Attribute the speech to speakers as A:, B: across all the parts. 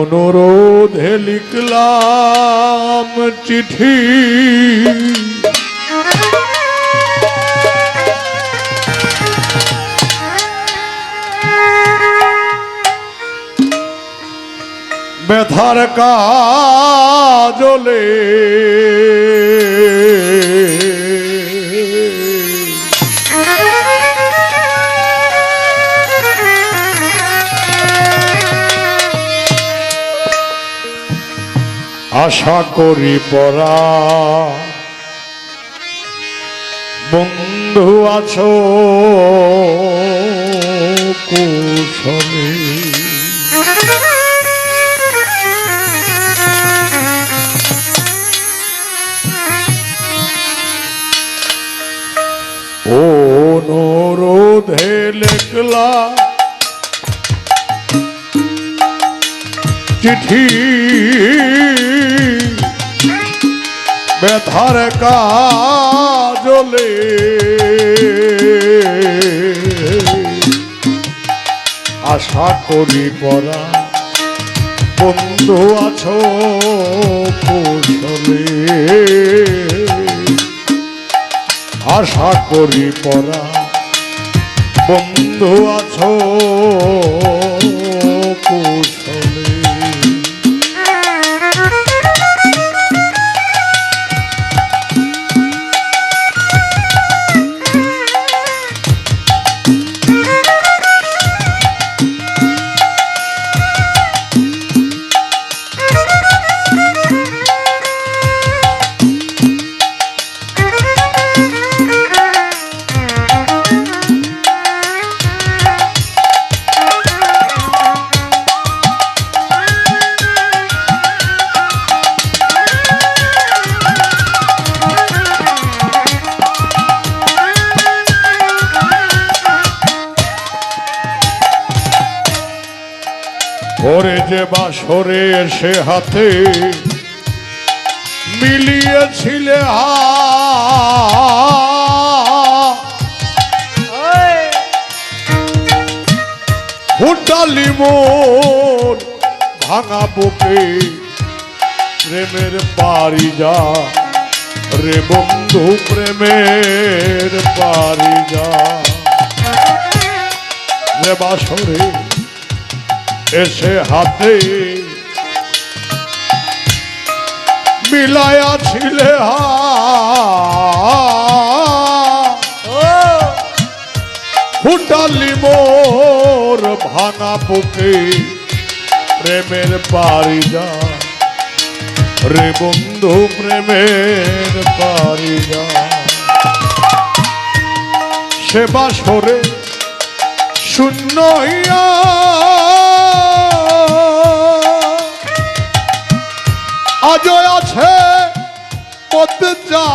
A: অনুরোধে লিখলাম চিঠি। ব্যথার কাজলে আশা করি পরা বন্ধু আছো কুশলে। অনুরোধে লেখলা। চিঠি ব্যথার কাজলে। আশা করি পরা বন্ধু আছো কুশলে। আশা করি পরা বন্ধু আছো কুশলে। যে বাসরে এসে হাতে মিলিয়েছিলে হা। ফুটালি মোর ভাঙা বুকে, প্রেমের পারি যা রে বন্ধু, প্রেমের পারি যা রে বাসরে এসে হাতে মিলায়া ছিলে হা। ফুটালি মোর ভাঙা বুকে প্রেমের পারিজা রে বন্ধু প্রেমের পারিজা সে বাসরে শূন্য হইয়া আজ আছে পদ যা।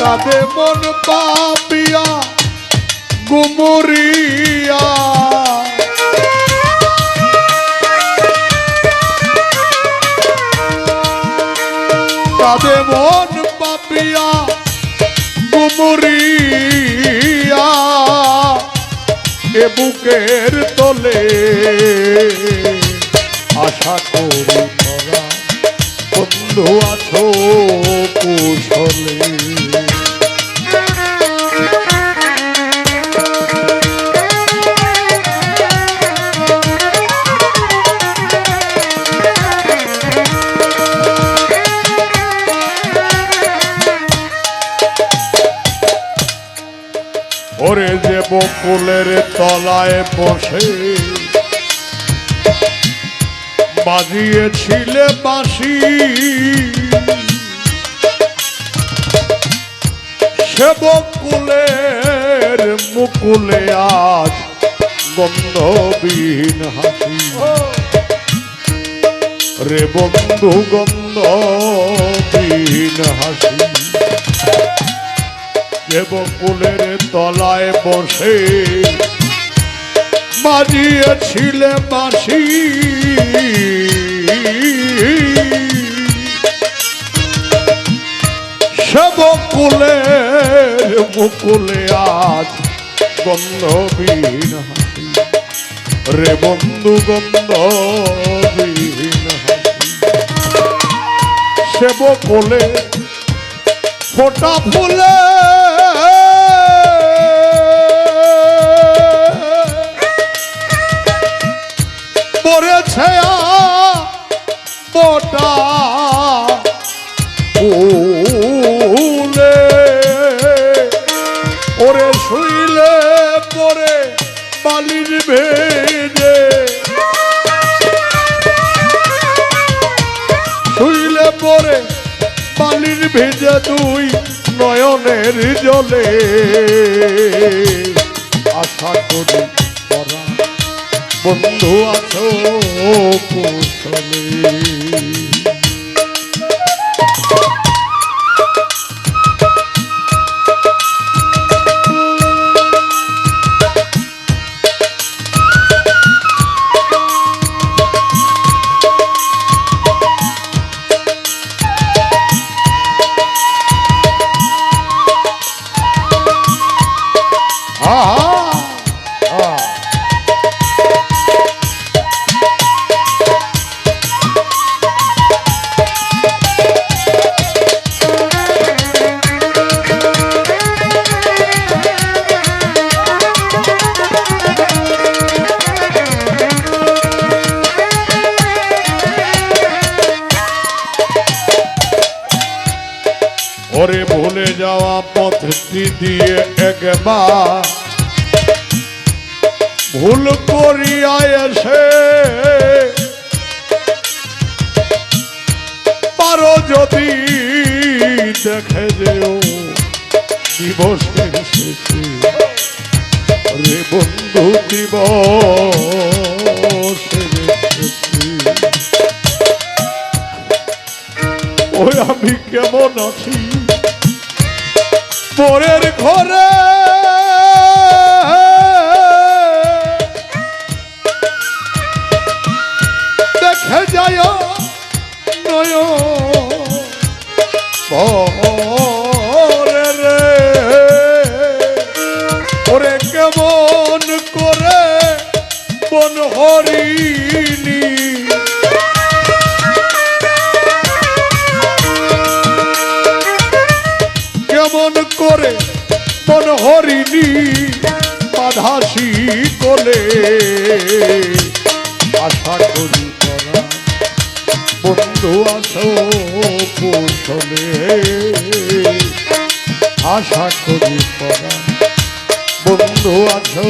A: কাদে মন পাপিয়া গুমরিয়া। কাদে মন এ বুকের তলে আশা করি তোরা বন্ধু আছো কুশলে। বকুলের তলায় বসে। বাজিয়েছিলে বাঁশি। সে বকুলের মুকুলে আজ গন্ধবিহীন হাসি। রে বন্ধু, গন্ধবিহীন হাসি। যে বকুলের তলায় বসে। বাজিয়েছিলে বাঁশি। সে বকুলের মুকুলে আজ গন্ধবিহীন হাসি। রে বন্ধু হাসি। সেব কোলে ফোটা ফুলে পড়েছে মোটা ফুলে ওরে শুইলে পরে বালির ভেজে। শুইলে পরে বালির ভেজে তুই নয়নের জলে। আশা করি বন্ধু আছো কুশলে দিয়ে একবার ভুল করিয়া এসে পারো যদি দেখে যেও দিবসের শেষে। রে বন্ধু শেষে। ওই আমি কেমন আছি? পরের ঘরে। দেখে যায় নয়। পরে রে। ওরে কেমন করে বন কোলে আশা করি করা। বন্ধু আসো কৌশলে আশা করি করা। বন্ধু আছো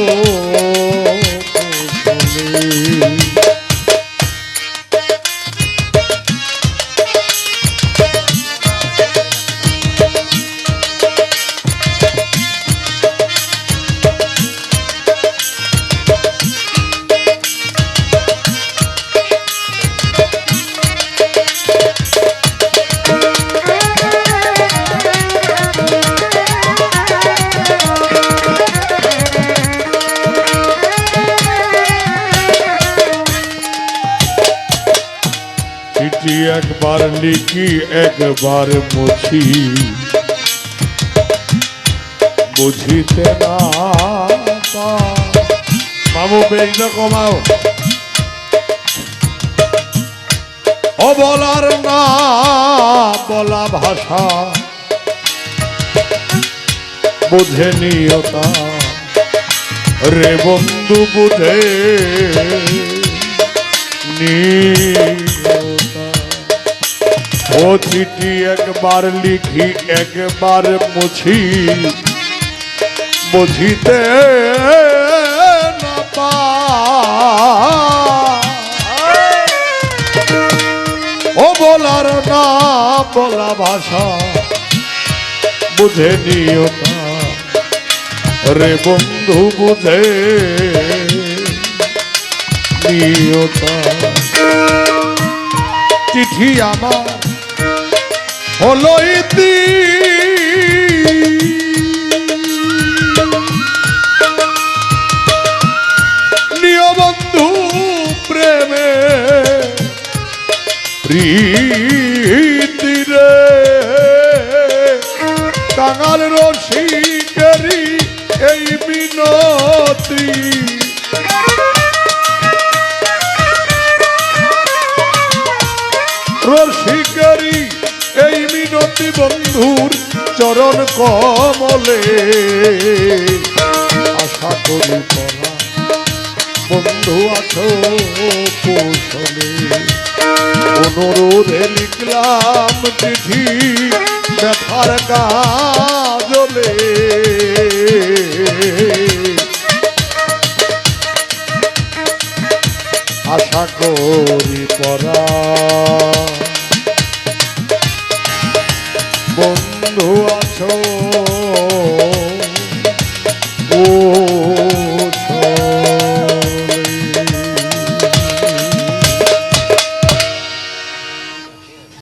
A: কৌশলে। একবার লিখি, একবার মুছি। বুঝিতে না বাবু বেজটা কমাও ও বলার না বলা ভাষা। বুঝে নিয়তা রে বন্ধু, বুঝে নিয়তা ও চিঠি একবার লিখি, একবার মুছি। বুঝিতে না ও বলার না বলা ভাষা, বুঝে নিয়তা রে বন্ধু, বুঝে নিয়তা চিঠি আমার হলো ইতি নিয় বন্ধু প্রেমে প্রীতি রে। কাঙাল রসিকেরি এই মিনতি। রসিকারি বন্ধুর চরণ কমলে। আশা করি পরা বন্ধু আছো কৌশলে। অনুরোধে লিখলাম চিঠি ব্যথার কাজলে। আশা করি পরা বন্ধু আছো?